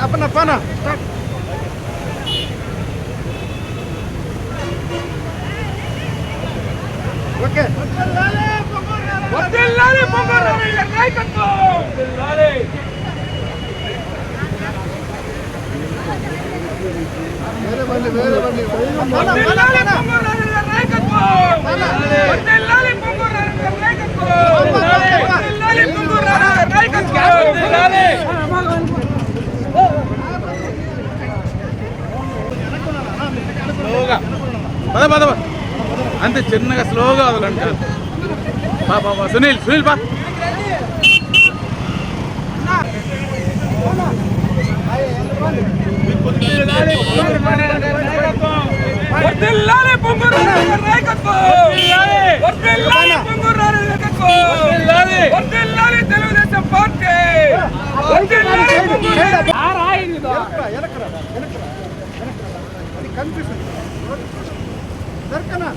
apa na pana start. Oke వదిలాలి పొంగరారు ఇలా నాయకత్వం వదిలాలి వేరే బండి వేరే బండి వదిలాలి పొంగరారు ఇలా నాయకత్వం పద పద పద. అంతే చిన్నగా స్లోగా వదలంట బా బా సునీల్ సునీల్ బా వర్ధిల్లాలి పొంగూరు గారి నాయకత్వం. వర్ధిల్లాలి పొంగూరు నాయకత్వం. దొరకనా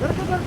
దొరక దొరక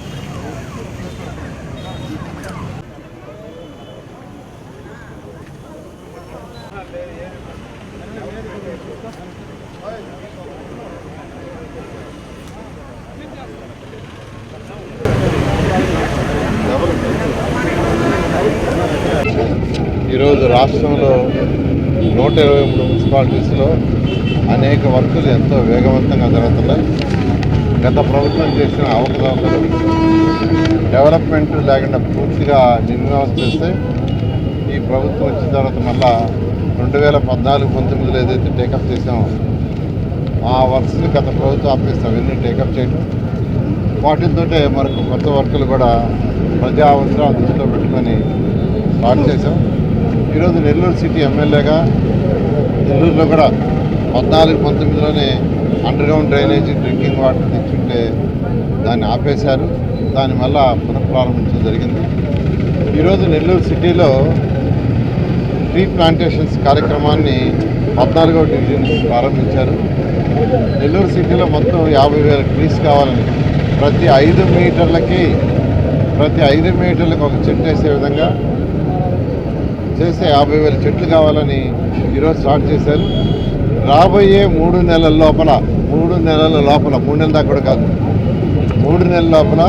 ఈరోజు రాష్ట్రంలో నూట ఇరవై మూడు మున్సిపాలిటీస్లో అనేక వర్కులు ఎంతో వేగవంతంగా జరుగుతున్నాయి. గత ప్రభుత్వం చేసిన అవకతవకలు డెవలప్మెంట్ లేకుండా పూర్తిగా నిర్వివాసం చేస్తే ఈ ప్రభుత్వం వచ్చిన తర్వాత మళ్ళా రెండు వేల పద్నాలుగు పంతొమ్మిదిలో ఏదైతే టేకప్ చేసామో ఆ వర్క్స్ని గత ప్రభుత్వం ఆపేస్తాం అవన్నీ టేకప్ చేయడం వాటితో మరొక కొత్త వర్కులు కూడా ప్రజా అవసరాలు దృష్టిలో పెట్టుకొని స్టార్ట్ చేసాం ఈరోజు నెల్లూరు సిటీ ఎమ్మెల్యేగా నెల్లూరులో కూడా పద్నాలుగు పంతొమ్మిదిలోనే underground drainage drinking water తెచ్చుంటే దాన్ని ఆపేశారు. దాని మళ్ళా పునఃప్రారంభించడం జరిగింది. ఈరోజు నెల్లూరు సిటీలో ట్రీ ప్లాంటేషన్స్ కార్యక్రమాన్ని పద్నాలుగో డివిజన్ ప్రారంభించారు. నెల్లూరు సిటీలో మొత్తం యాభై వేల ట్రీస్ కావాలని ప్రతి ఐదు మీటర్లకి ప్రతి ఐదు మీటర్లకు ఒక చెట్టు వేసే విధంగా చేస్తే యాభై వేల చెట్లు కావాలని ఈరోజు స్టార్ట్ చేశారు. రాబోయే మూడు నెలల లోపల మూడు నెలల లోపల మూడు నెలల దాకా కూడా కాదు మూడు నెలల లోపల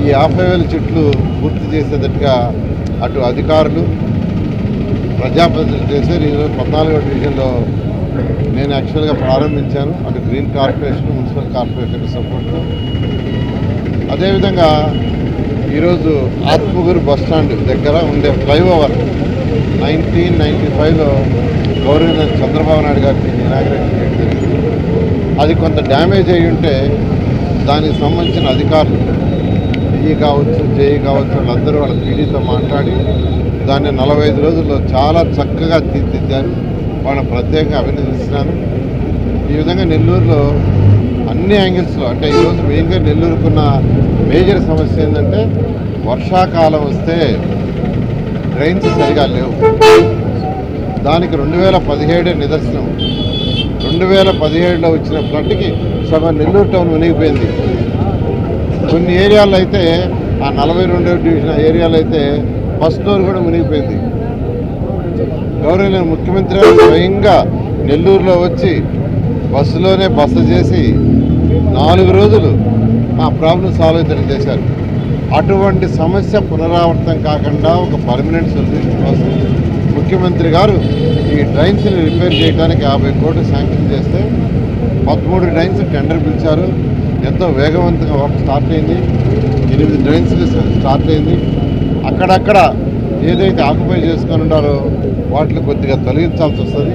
ఈ యాభై వేల చెట్లు పూర్తి చేసేటట్టుగా అటు అధికారులు ప్రజాప్రతినిధులు చేశారు. ఈరోజు పద్నాలుగో డివిజన్లో నేను యాక్చువల్గా ప్రారంభించాను. అటు గ్రీన్ కార్పొరేషన్ మున్సిపల్ కార్పొరేషన్ సపోర్ట్తో అదేవిధంగా ఈరోజు ఆత్మగురు బస్ స్టాండ్ దగ్గర ఉండే ఫ్లైఓవర్ నైన్టీన్ నైంటీ ఫైవ్లో గవర్నర్ చంద్రబాబు నాయుడు గారికి ఇనాగ్రేషన్ చేయడం జరిగింది. అది కొంత డ్యామేజ్ అయి ఉంటే దానికి సంబంధించిన అధికారులు ఈ కావచ్చు జేఈ కావచ్చు వాళ్ళందరూ వాళ్ళ పీడీతో మాట్లాడి దాన్ని నలభై ఐదు రోజుల్లో చాలా చక్కగా తీర్చిదిద్దారు. వాళ్ళని ప్రత్యేకంగా అభినందిస్తున్నాను ఈ విధంగా నెల్లూరులో అన్ని యాంగిల్స్లో అంటే ఈరోజు మెయిన్గా నెల్లూరుకున్న మేజర్ సమస్య ఏంటంటే వర్షాకాలం వస్తే డ్రైన్స్ సరిగా లేవు. దానికి రెండు వేల పదిహేడే నిదర్శనం. రెండు వేల పదిహేడులో వచ్చిన ఫ్లడ్కి సగం నెల్లూరు టౌన్ మునిగిపోయింది. కొన్ని ఏరియాల్లో అయితే ఆ నలభై రెండవ డివిజన్ ఏరియాలో అయితే బస్ డోర్ కూడా మునిగిపోయింది. గౌరవనీయ ముఖ్యమంత్రి స్వయంగా నెల్లూరులో వచ్చి బస్సులోనే బస చేసి నాలుగు రోజులు ఆ ప్రాబ్లం సాల్వ్ అయితే చేశారు. అటువంటి సమస్య పునరావృతం కాకుండా ఒక పర్మనెంట్ సొల్యూషన్ కోసం ముఖ్యమంత్రి గారు ఈ డ్రైన్స్ని రిపేర్ చేయడానికి యాభై కోట్లు శాంక్షన్ చేస్తే పదమూడు డ్రైన్స్ టెండర్ పిలిచారు. ఎంతో వేగవంతంగా వర్క్ స్టార్ట్ అయింది. ఎనిమిది డ్రైన్స్ స్టార్ట్ అయింది. అక్కడక్కడ ఏదైతే ఆక్యుపై చేసుకొని ఉన్నారో వాటిని కొద్దిగా తొలగించాల్సి వస్తుంది.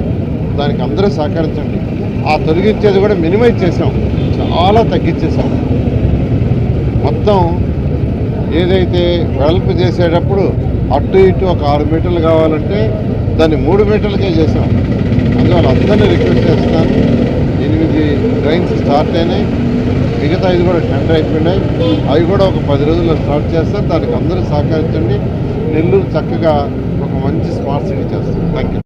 దానికి అందరూ సహకరించండి. ఆ తొలగించేది కూడా మినిమైజ్ చేసాం. చాలా తగ్గించేసాం. మొత్తం ఏదైతే వెడల్పు చేసేటప్పుడు అటు ఇటు ఒక ఆరు మీటర్లు కావాలంటే దాన్ని మూడు మీటర్లకే చేసాం అందువల్ల అందరినీ రిక్వెస్ట్ చేస్తున్నాను ఎనిమిది ట్రైన్స్ స్టార్ట్ అయినాయి. మిగతా ఐదు కూడా టెండర్ అయిపోయినాయి. అవి కూడా ఒక పది రోజుల్లో స్టార్ట్ చేస్తారు దానికి అందరూ సహకరించండి. నెల్లూరు చక్కగా ఒక మంచి స్మార్ట్ సిటీ చేస్తారు థ్యాంక్ యూ